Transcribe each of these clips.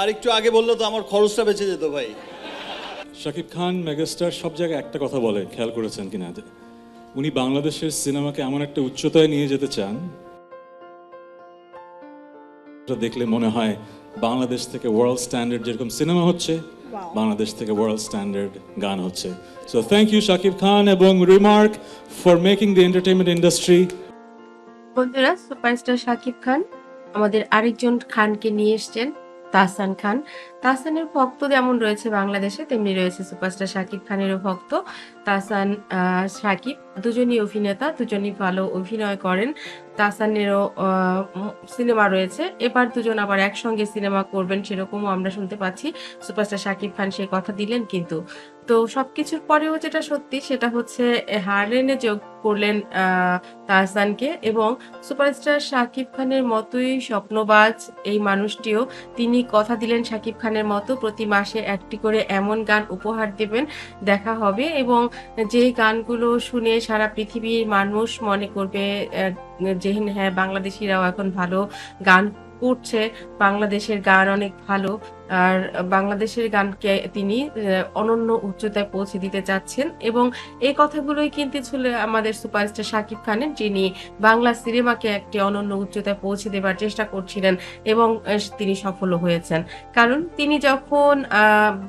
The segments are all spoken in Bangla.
আর একটু আগে বলল তো আমার খরচটা বেঁচে যেত ভাই। শাকিব খান মেগাস্টার সব জায়গায় একটা কথা বলে খেয়াল করেছেন কিনা উনি বাংলাদেশের সিনেমাকে এমন একটা উচ্চতায় নিয়ে যেতে চান দেখলে মনে হয় বাংলাদেশ থেকে ওয়ার্ল্ড স্ট্যান্ডার্ড যেরকম সিনেমা হচ্ছে বাংলাদেশ থেকে ওয়ার্ল্ড স্ট্যান্ডার্ড গান হচ্ছে। So thank you Shakib Khan এবং Remark for making the entertainment industry বন্ধুরা সুপারস্টার শাকিব খান আমাদের আরেকজন খানকে নিয়ে এসছেন। তাহসান খান। তাহসানের ভক্ত যেমন রয়েছে বাংলাদেশে, তেমনি রয়েছে সুপারস্টার শাকিব খানেরও ভক্ত। তাহসান শাকিব দুজনই অভিনেতা, দুজনই ভালো অভিনয় করেন। তাহসানেরও সিনেমা রয়েছে। এবার দুজন আবার একসঙ্গে সিনেমা করবেন সেরকমও আমরা শুনতে পাচ্ছি। সুপারস্টার শাকিব খান সেই কথা দিলেন কিন্তু। তো সবকিছুর পরেও যেটা সত্যি সেটা হচ্ছে হারলেনে যোগ করলেন তাহসানকে এবং সুপারস্টার শাকিব খানের মতোই স্বপ্নবাজ এই মানুষটিও। তিনি কথা দিলেন শাকিব খানের মতো, প্রতি মাসে একটি করে এমন গান উপহার দেবেন, দেখা হবে এবং যে গানগুলো শুনে সারা পৃথিবীর মানুষ মনে করবে যে হ্যাঁ বাংলাদেশিরাও এখন ভালো গান করছে, বাংলাদেশের গান অনেক ভালো। আর বাংলাদেশের গানকে তিনি অনন্য উচ্চতায় পৌঁছে দিতে চাচ্ছেন এবং এই কথাগুলোই কিন্তু ছিল আমাদের সুপারস্টার শাকিব খানের, যিনি বাংলা সিনেমাকে একটি অনন্য উচ্চতায় পৌঁছে দেবার চেষ্টা করছিলেন এবং তিনি সফল হয়েছেন। কারণ তিনি যখন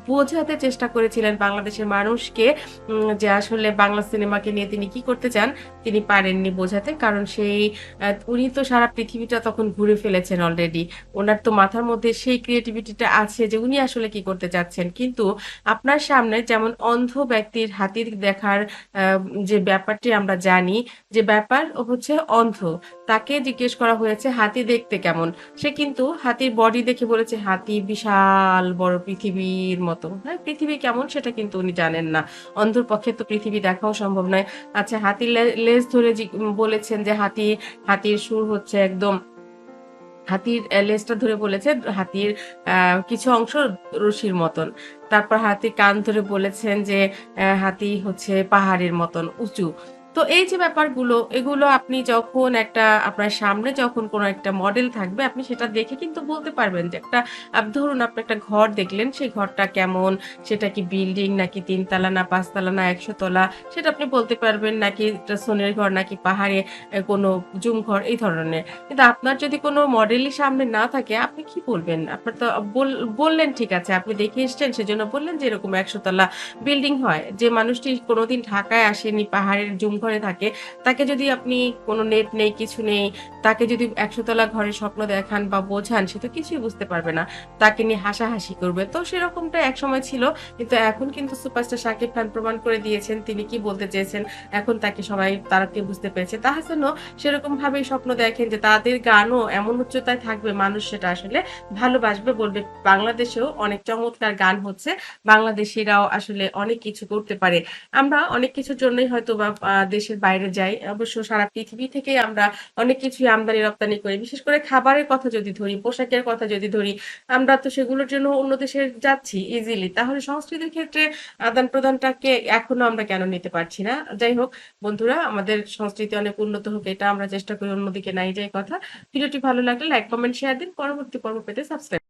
বোঝাতে চেষ্টা করেছিলেন বাংলাদেশের মানুষকে যে আসলে বাংলা সিনেমাকে নিয়ে তিনি কি করতে চান, তিনি পারেননি বোঝাতে, কারণ সেই উনি তো সারা পৃথিবীটা তখন ঘুরে ফেলেছেন অলরেডি ওনার তো মাথার মধ্যে সেই ক্রিয়েটিভিটিটা আছে যে উনি আসলে কি করতে চাচ্ছেন। কিন্তু আপনার সামনে যেমন অন্ধ ব্যক্তির হাতির দেখার যে ব্যাপারটি আমরা জানি, যে ব্যাপার হচ্ছে অন্ধ। তাকে জিজ্ঞেস করা হয়েছে, হাতি দেখতে কেমন? সে কিন্তু হাতির বডি দেখে বলেছে, হাতি বিশাল বড় পৃথিবীর মতো। হ্যাঁ পৃথিবী কেমন সেটা কিন্তু উনি জানেন না। অন্ধর পক্ষে তো পৃথিবী দেখাও সম্ভব নয়। আচ্ছা হাতির লেজ ধরে বলেছেন যে হাতি, হাতির সুর হচ্ছে একদম হাতির লেজটা ধরে বলেছে, হাতির কিছু অংশ রশির মতন। তারপর হাতির কান ধরে বলেছেন যে হাতি হচ্ছে পাহাড়ের মতন, উঁচু। তো এই যে ব্যাপারগুলো, এগুলো আপনি যখন একটা, আপনার সামনে যখন কোনো একটা মডেল থাকবে, আপনি সেটা দেখে কিন্তু বলতে পারবেন যে একটা ধরুন আপনি একটা ঘর দেখলেন, সেই ঘরটা কেমন? সেটা কি বিল্ডিং নাকি তিনতলা না পাঁচতলা না একশো তলা সেটা আপনি বলতে পারবেন নাকি এটা সোনের ঘর নাকি পাহাড়ে কোনো জুম ঘর, এই ধরনের। কিন্তু আপনার যদি কোনো মডেলই সামনে না থাকে, আপনি কি বলবেন? আপনার তো বল- বললেন ঠিক আছে, আপনি দেখে এসছেন, সেজন্য বললেন যে এরকম একশো তলা বিল্ডিং হয়। যে মানুষটি কোনোদিন ঢাকায় আসেনি, পাহাড়ের জুম ঘরে থাকে, তাকে যদি আপনি কোনো নেট নেই, কিছু নেই, তাকে যদি একশো তলা ঘরের স্বপ্ন দেখান বা বোঝান, সে তো কিছুই বুঝতে পারবে না। তাকে নিয়ে হাসাহাসি করবে। তো সেরকমটা একসময় ছিল, কিন্তু এখন কিন্তু সুপারস্টার শাকিব খান প্রমাণ করে দিয়েছেন, তিনি কি বলতে চেয়েছেন, এখন তাকে সবাই তারাকে বুঝতে পেরেছে। তাহসানও সেরকম ভাবেই স্বপ্ন দেখেন যে তাদের গানও এমন উচ্চতায় থাকবে, মানুষ সেটা আসলে ভালোবাসবে বলবে। বাংলাদেশেও অনেক চমৎকার গান হচ্ছে, বাংলাদেশিরাও আসলে অনেক কিছু করতে পারে। আমরা অনেক কিছুর জন্যই হয়তো বা দেশের বাইরে যাই, অবশ্য সারা পৃথিবী থেকে আমরা অনেক কিছুই আমদানি রপ্তানি করি। বিশেষ করে খাবারের কথা যদি ধরি, পোশাকের কথা যদি ধরি, আমরা তো সেগুলোর জন্য অন্য দেশে যাচ্ছি ইজিলি তাহলে সংস্কৃতির ক্ষেত্রে আদান প্রদানটাকে এখনও আমরা কেন নিতে পারছি না? যাই হোক, বন্ধুরা, আমাদের সংস্কৃতি অনেক উন্নত হোক, এটা আমরা চেষ্টা করি অন্যদিকে নাই যাই কথা। ভিডিওটি ভালো লাগলে লাইক কমেন্ট শেয়ার দিন। পরবর্তী পর্ব পেতে সাবস্ক্রাইব